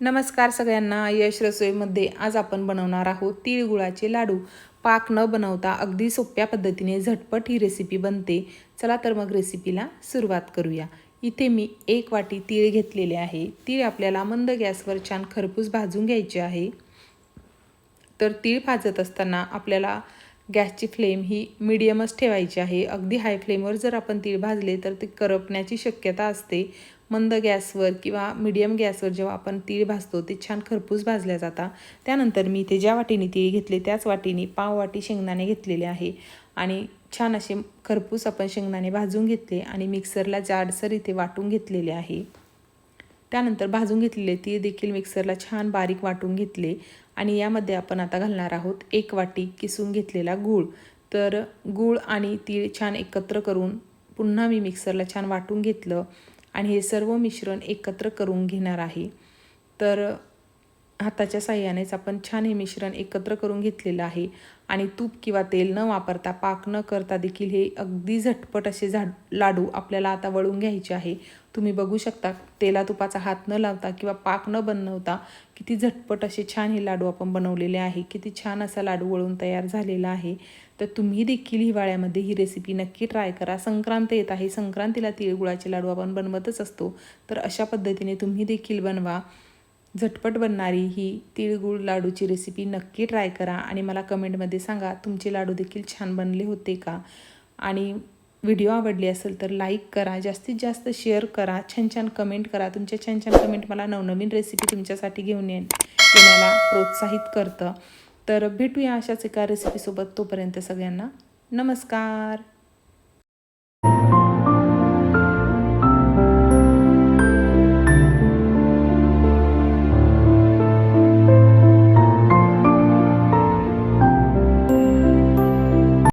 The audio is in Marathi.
नमस्कार सगळ्यांना. यश रसोईमध्ये आज आपण बनवणार आहोत तिळगुळाचे लाडू. पाक न बनवता अगदी सोप्या पद्धतीने झटपट ही रेसिपी बनते. चला तर मग रेसिपीला सुरुवात करूया. इथे मी एक वाटी तीळ घेतलेले आहे. तीळ आपल्याला मंद गॅसवर छान खरपूस भाजून घ्यायचे आहे. तर तीळ भाजत असताना आपल्याला गॅसची फ्लेम ही मिडियमच ठेवायची आहे. अगदी हाय फ्लेमवर जर आपण तीळ भाजले तर ते करपण्याची शक्यता असते. मंद गॅसवर किंवा मिडियम गॅसवर जेव्हा आपण तीळ भाजतो ते छान खरपूस भाजल्या जातात त्यानंतर मी इथे ज्या वाटीने तीळ घेतले त्याच वाटीने पाव वाटी शेंगदाणे घेतलेले आहे. आणि छान असे खरपूस आपण शेंगदाणे भाजून घेतले आणि मिक्सरला जाडसर इथे वाटून घेतलेले आहे. त्यानंतर भाजून घेतलेले तीळ देखील मिक्सरला छान बारीक वाटून घेतले. आणि यामध्ये आपण आता घालणार आहोत एक वाटी किसून घेतलेला गूळ. तर गूळ आणि तीळ छान एकत्र करून पुन्हा मी मिक्सरला छान वाटून घेतलं. आणि हे सर्व मिश्रण एकत्र करून घेणार आहे. तर हाताच्या साह्यानेच आपण छान हे मिश्रण एकत्र करून घेतलेलं आहे. आणि तूप किंवा तेल न वापरता पाक न करता देखील हे अगदी झटपट असे झाड लाडू आपल्याला आता वळून घ्यायचे आहे. तुम्ही बघू शकता तेला तुपाचा हात न लावता किंवा पाक न बनवता किती झटपट असे छान हे लाडू आपण बनवलेले आहे. किती छान असा लाडू वळून तयार झालेला आहे. तर तुम्ही देखील हिवाळ्यामध्ये ही रेसिपी नक्की ट्राय करा. संक्रांत येत आहे. संक्रांतीला तिळगुळाचे लाडू आपण बनवतच असतो. तर अशा पद्धतीने तुम्ही देखील बनवा. झटपट बनणारी ही तिळगुळ लाडूची रेसिपी नक्की ट्राय करा आणि मला कमेंटमध्ये सांगा तुमचे लाडू देखील छान बनले होते का? आणि व्हिडिओ आवडली असेल तर लाईक करा जास्तीत जास्त शेअर करा छान छान कमेंट करा. तुमच्या छान छान कमेंट मला नवनवीन रेसिपी तुमच्यासाठी घेऊन ये येण्याला प्रोत्साहित करतं. तर भेटूया अशाच एका रेसिपीसोबत तोपर्यंत सगळ्यांना. नमस्कार!